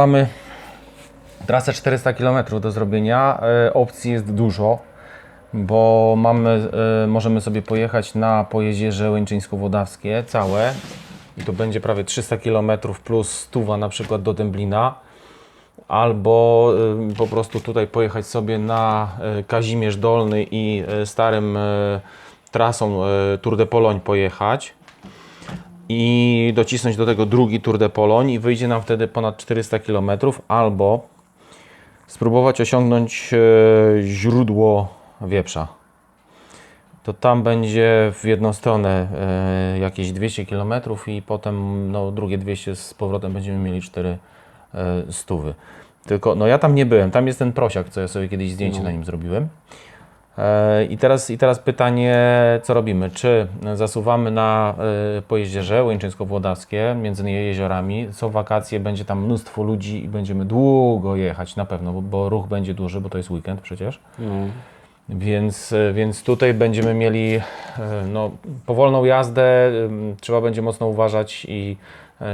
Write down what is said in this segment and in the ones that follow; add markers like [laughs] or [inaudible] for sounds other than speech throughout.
mamy trasę 400 km do zrobienia. E, Opcji jest dużo, bo mamy, e, możemy sobie pojechać na Pojezierze Łęczyńsko-Wodawskie całe i to będzie prawie 300 km plus stuwa na przykład do Dęblina. Albo y, po prostu tutaj pojechać sobie na Kazimierz Dolny i starym trasą Tour de Pologne pojechać i docisnąć do tego drugi Tour de Pologne i wyjdzie nam wtedy ponad 400 km, albo spróbować osiągnąć e, źródło wieprza. To tam będzie w jedną stronę e, jakieś 200 km i potem no, drugie 200 z powrotem będziemy mieli 4 e, stówy. Tylko no ja tam nie byłem, tam jest ten prosiak, co ja sobie kiedyś zdjęcie na nim zrobiłem. E, I teraz, I teraz pytanie, co robimy? Czy zasuwamy na e, Pojezierze Łyńczyńsko-Włodawskie między jeziorami? Są wakacje, będzie tam mnóstwo ludzi i będziemy długo jechać na pewno, bo, bo ruch będzie duży, bo to jest weekend przecież. No. Więc, e, więc tutaj będziemy mieli no, powolną jazdę, trzeba będzie mocno uważać i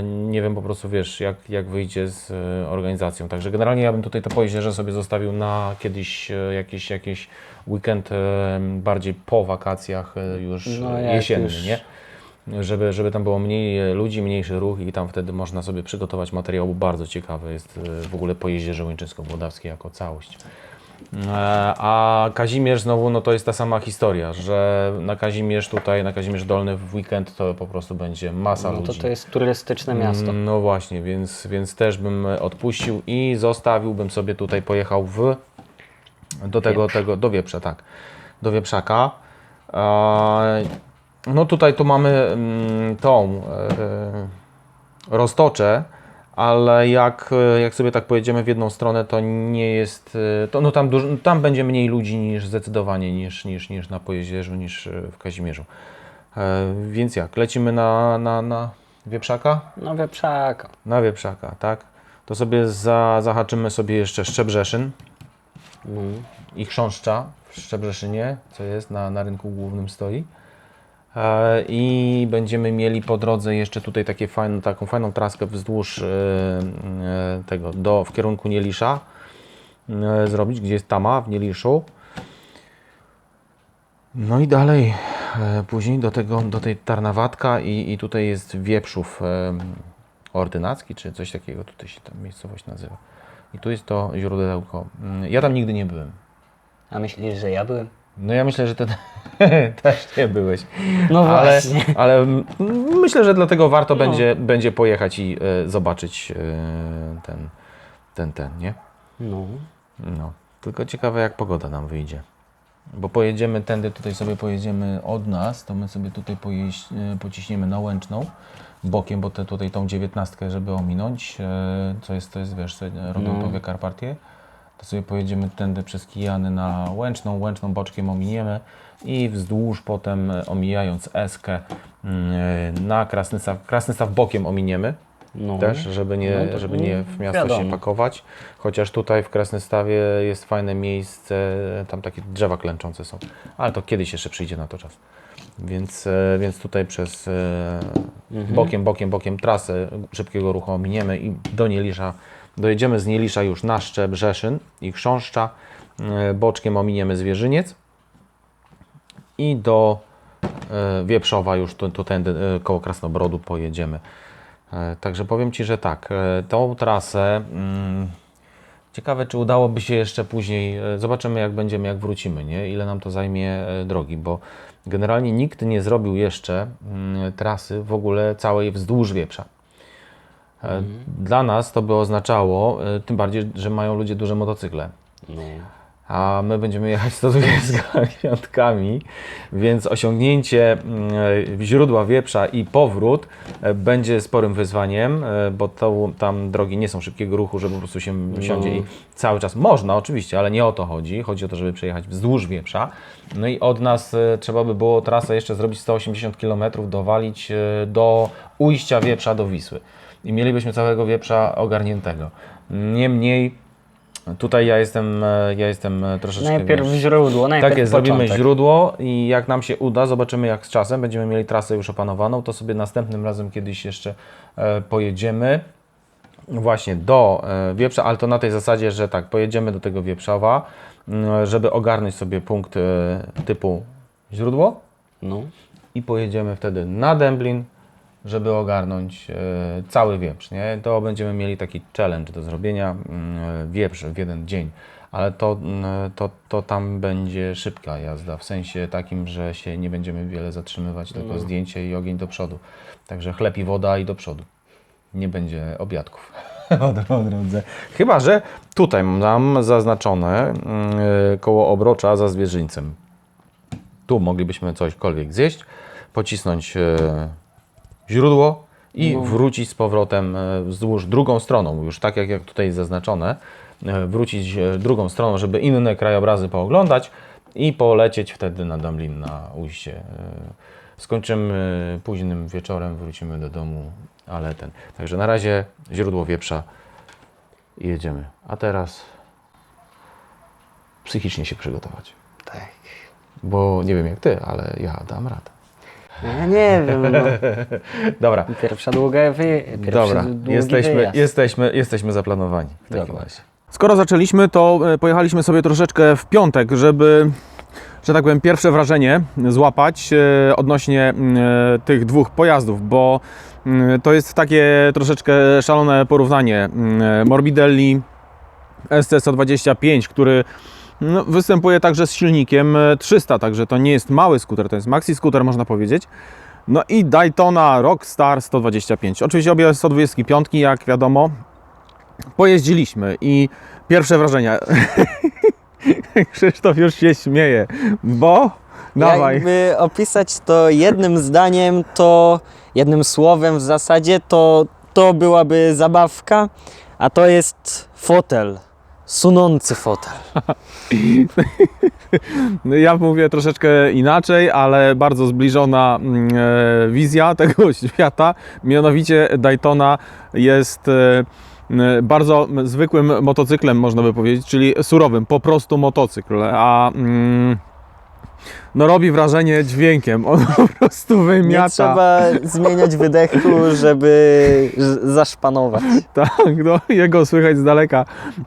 nie wiem po prostu, wiesz, jak, jak wyjdzie z e, organizacją. Także generalnie ja bym tutaj to Pojezierze sobie zostawił na kiedyś e, jakiś, jakiś weekend e, bardziej po wakacjach e, już No, e, jesienny, już- nie? Żeby, żeby tam było mniej e, ludzi, mniejszy ruch i tam wtedy można sobie przygotować materiał, bo bardzo ciekawy jest e, w ogóle Pojezierze Łyńczyńsko-Włodawskie jako całość. E, A Kazimierz znowu, no to jest ta sama historia, że na Kazimierz tutaj, na Kazimierz Dolny w weekend to po prostu będzie masa no to ludzi. to jest turystyczne miasto. No właśnie, więc, więc też bym odpuścił i zostawiłbym sobie tutaj, pojechał w do tego, Wieprz. tego do Wieprza, tak, do Wieprzaka. E, No tutaj tu mamy mm, tą e, roztoczę, ale jak, e, jak sobie tak pojedziemy w jedną stronę, to nie jest, e, to, no tam, dużo, tam będzie mniej ludzi niż zdecydowanie niż, niż, niż na Pojezierzu, niż e, w Kazimierzu. E, Więc jak, lecimy na, na, na Wieprzaka? No wieprzaka. Na Wieprzaka, tak? To sobie za, zahaczymy sobie jeszcze Szczebrzeszyn No. i Chrząszcza w Szczebrzeszynie, co jest na, na rynku głównym stoi. E, I będziemy mieli po drodze jeszcze tutaj takie fajne, taką fajną traskę wzdłuż e, e, tego, do, w kierunku Nielisza zrobić, gdzie jest Tama w Nieliszu. No i dalej później do, tego, do tej Tarnawatka i, i tutaj jest Wieprzów Ordynacki, czy coś takiego tutaj się ta miejscowość nazywa. I tu jest to źródełko. Mm, Ja tam nigdy nie byłem. A myślisz, że ja byłem? No ja myślę, że ty [laughs] też nie byłeś. No ale, właśnie. ale myślę, że dlatego warto No. będzie, będzie pojechać i e, zobaczyć e, ten, ten, ten, nie? No. No. Tylko ciekawe jak pogoda nam wyjdzie. Bo pojedziemy tędy, tutaj sobie pojedziemy od nas, to my sobie tutaj pojeźdź, e, pociśniemy na Łęczną bokiem, bo te, tutaj tą dziewiętnastkę, żeby ominąć, e, co jest, to jest, wiesz, robią No. Karpatie, to sobie pojedziemy tędy przez Kijany na Łęczną, Łęczną boczkiem ominiemy i wzdłuż potem e, omijając Eskę mm, e, na Krasnystaw, Krasnystaw bokiem ominiemy No. też, żeby nie, No żeby nie w miasto się wiadomo. pakować. Chociaż tutaj w Krasnystawie jest fajne miejsce, tam takie drzewa klęczące są. Ale to kiedyś jeszcze przyjdzie na to czas. Więc, e, więc tutaj przez Mhm. bokiem, bokiem, bokiem trasę szybkiego ruchu ominiemy i do Nielisza, dojedziemy z Nielisza już na Szczep, Rzeszyn i Chrząszcza. E, Boczkiem ominiemy Zwierzyniec i do e, Wieprzowa już tu, tu tędy e, koło Krasnobrodu pojedziemy. Także powiem Ci, że tak, tą trasę mm, ciekawe, czy udałoby się jeszcze później, zobaczymy jak będziemy, jak wrócimy, nie? ile nam to zajmie drogi, bo generalnie nikt nie zrobił jeszcze mm, trasy w ogóle całej wzdłuż Wieprza. E, Dla nas to by oznaczało, e, tym bardziej, że mają ludzie duże motocykle, No. A my będziemy jechać 125, [laughs] więc osiągnięcie mm, źródła wieprza i powrót e, będzie sporym wyzwaniem, e, bo to, tam drogi nie są szybkiego ruchu, że po prostu się siądzie i cały czas można oczywiście, ale nie o to chodzi. Chodzi o to, żeby przejechać wzdłuż wieprza. No i od nas e, trzeba by było trasę jeszcze zrobić 180 km, dowalić do ujścia wieprza do Wisły. I mielibyśmy całego wieprza ogarniętego. Niemniej Tutaj ja jestem, e, ja jestem e, troszeczkę. Najpierw wiesz, źródło, najpierw tak jest, początek. zrobimy źródło i jak nam się uda, zobaczymy jak z czasem, będziemy mieli trasę już opanowaną, to sobie następnym razem kiedyś jeszcze e, pojedziemy właśnie do wieprza, ale to na tej zasadzie, że tak, pojedziemy do tego wieprzowa, żeby ogarnąć sobie punkt typu źródło No. i pojedziemy wtedy na Dęblin, żeby ogarnąć e, cały wieprz, nie? To będziemy mieli taki challenge do zrobienia, mm, wieprz w jeden dzień, ale to, mm, to, to tam będzie szybka jazda, w sensie takim, że się nie będziemy wiele zatrzymywać, tylko zdjęcie i ogień do przodu. Także chleb i woda i do przodu. Nie będzie obiadków. [laughs] po drodze. Chyba, że tutaj mam zaznaczone mm, koło obrocza za zwierzyńcem. Tu moglibyśmy cośkolwiek zjeść, pocisnąć e, źródło i wrócić z powrotem e, wzdłuż drugą stroną, już tak jak, jak tutaj jest zaznaczone, e, wrócić e, drugą stroną, żeby inne krajobrazy pooglądać i polecieć wtedy na Damlin, na ujście. Skończymy późnym wieczorem, wrócimy do domu, ale ten. Także na razie źródło wieprza i jedziemy. A teraz psychicznie się przygotować. Tak. Bo nie wiem jak ty, ale ja dam radę. Ja nie wiem, no. [laughs] Dobra, Pierwsza długa wy... Pierwszy dobra. długi Jesteśmy, wyjazd. jesteśmy, jesteśmy zaplanowani w takim Dobra. razie. Skoro zaczęliśmy, to e, pojechaliśmy sobie troszeczkę w piątek, żeby, że tak powiem, pierwsze wrażenie złapać e, odnośnie e, tych dwóch pojazdów, bo to jest takie troszeczkę szalone porównanie. Morbidelli SC125, który no, występuje także z silnikiem e, 300, także to nie jest mały skuter, to jest maxi skuter można powiedzieć. No i Daytona Rockstar 125. Oczywiście obie 125, jak wiadomo, pojeździliśmy i pierwsze wrażenia. [laughs] Krzysztof już się śmieje, bo dawaj. Jakby opisać to jednym zdaniem, to jednym słowem w zasadzie, to to byłaby zabawka, a to jest fotel. Sunący fotel. [laughs] Ja mówię troszeczkę inaczej, ale bardzo zbliżona mm, e, wizja [laughs] tego świata. Mianowicie Daytona jest e, bardzo zwykłym motocyklem, można by powiedzieć, czyli surowym, po prostu motocykl, a mm, no robi wrażenie dźwiękiem. On po prostu Nie wymiata. trzeba zmieniać wydechu, żeby zaszpanować. Tak, no, jego słychać z daleka.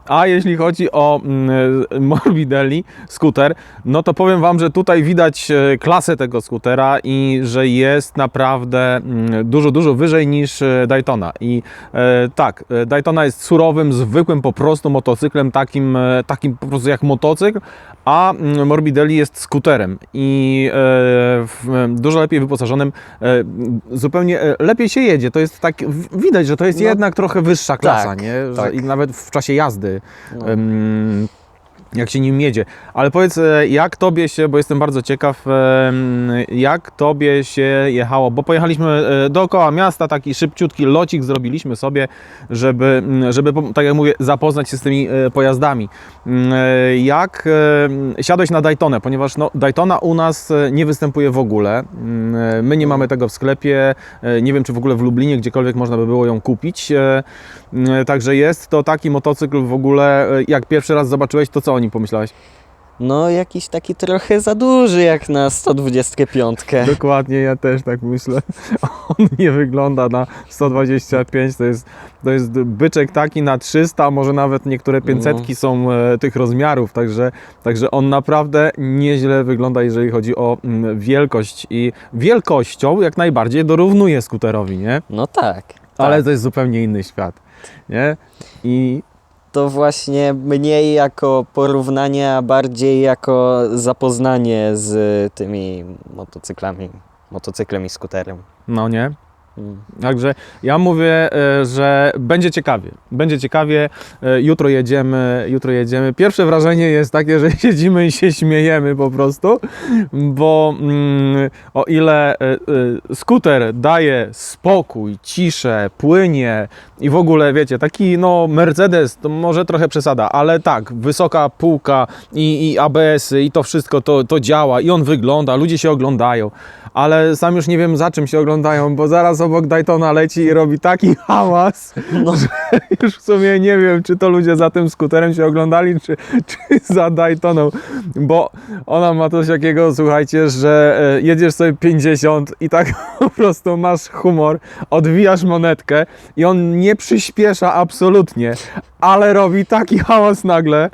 A jeśli chodzi o mm, Morbidelli skuter, no to powiem Wam, że tutaj widać e, klasę tego skutera i że jest naprawdę mm, dużo, dużo wyżej niż e, Daytona. I e, tak, Daytona jest surowym, zwykłym po prostu motocyklem, takim, takim po prostu jak motocykl, a mm, Morbidelli jest skuterem i e, dużo lepiej wyposażonym, e, zupełnie e, lepiej się jedzie. To jest tak, widać, że to jest No, jednak trochę wyższa klasa, tak, nie? Że, tak. I nawet w czasie jazdy. No. Jak się nim jedzie. Ale powiedz, e, jak tobie się, bo jestem bardzo ciekaw, em, jak tobie się jechało, bo pojechaliśmy e, dookoła miasta, taki szybciutki locik zrobiliśmy sobie, żeby, żeby tak jak mówię, zapoznać się z tymi e, pojazdami. E, Jak e, siadłeś na Daytonę, ponieważ no, Daytona u nas e, nie występuje w ogóle. E, My nie mamy tego w sklepie, e, nie wiem czy w ogóle w Lublinie gdziekolwiek można by było ją kupić. E, Także jest to taki motocykl w ogóle, e, jak pierwszy raz zobaczyłeś, to co o nim pomyślałeś? No jakiś taki trochę za duży jak na 125. Dokładnie, ja też tak myślę. [laughs] On nie wygląda na 125, to jest, to jest byczek taki na 300, może nawet niektóre 500 są e, tych rozmiarów, także, także on naprawdę nieźle wygląda, jeżeli chodzi o mm, wielkość i wielkością jak najbardziej dorównuje skuterowi, nie? No tak. Ale tak. to jest zupełnie inny świat, nie? I To właśnie mniej jako porównanie, a bardziej jako zapoznanie z tymi motocyklami, motocyklem i skuterem. no nie? Mm. Także ja mówię, e, że będzie ciekawie. Będzie ciekawie. E, Jutro jedziemy, jutro jedziemy. Pierwsze wrażenie jest takie, że [laughs] siedzimy i się śmiejemy po prostu, bo mm, o ile e, skuter daje spokój, ciszę, płynie i w ogóle wiecie, taki no Mercedes to może trochę przesada, ale tak, wysoka półka i, i ABS-y i to wszystko to, to działa i on wygląda, ludzie się oglądają, ale sam już nie wiem za czym się oglądają, bo zaraz obok Daytona leci i robi taki [laughs] hałas, No. że już w sumie nie wiem, czy to ludzie za tym skuterem się oglądali, czy, czy za Daytoną, bo ona ma coś takiego, słuchajcie, że e, jedziesz sobie 50 i tak [laughs] po prostu masz humor, odwijasz monetkę i on nie przyspiesza absolutnie, ale robi taki hałas nagle,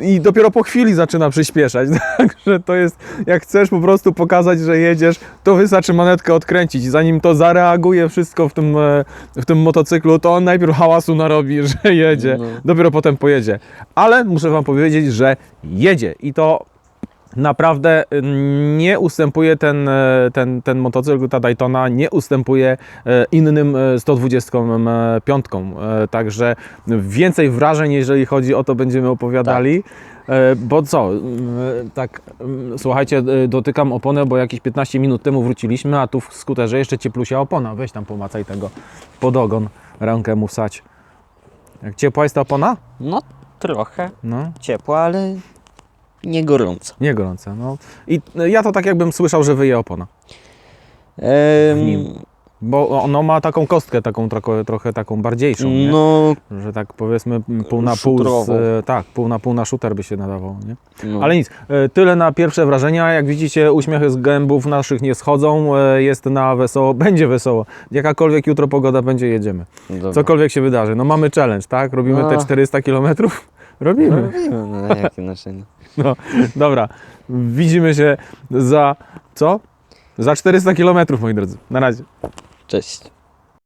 i dopiero po chwili zaczyna przyspieszać. [laughs] Także to jest, jak chcesz po prostu pokazać, że jedziesz, to wystarczy manetkę odkręcić. Zanim to zareaguje wszystko w tym, e, w tym motocyklu, to on najpierw hałasu narobi, [laughs] że jedzie, No. dopiero potem pojedzie. Ale muszę Wam powiedzieć, że jedzie i to naprawdę y, nie ustępuje ten, e, ten, ten motocykl, ta Daytona nie ustępuje e, innym e, 125. E, Także więcej wrażeń, jeżeli chodzi o to, będziemy opowiadali. E, Bo co, tak, słuchajcie, dotykam oponę, bo jakieś 15 minut temu wróciliśmy, a tu w skuterze jeszcze cieplusia opona. Weź tam pomacaj tego pod ogon, rękę mu wsać. Jak ciepła jest ta opona? no trochę No. ciepło, ale nie gorąco. Nie gorące, no. I e, ja to tak jakbym słyszał, że wyje opona. W nim. Bo ono ma taką kostkę, taką trochę, trochę taką bardziejszą, nie? no, że tak powiedzmy pół na pół, z, Szutrową. e, tak, pół na pół na shooter by się nadawał, nie? no. Ale nic, e, tyle na pierwsze wrażenia, jak widzicie uśmiechy z gębów naszych nie schodzą, e, jest na wesoło, [laughs] będzie wesoło, jakakolwiek jutro pogoda będzie, jedziemy, Dobra. cokolwiek się wydarzy, no mamy challenge, tak, robimy te No. 400 km, robimy, Robimy, no jak inaczej. no. [laughs] no, dobra, widzimy się za, co? Za 400 km, moi drodzy, na razie. Cześć.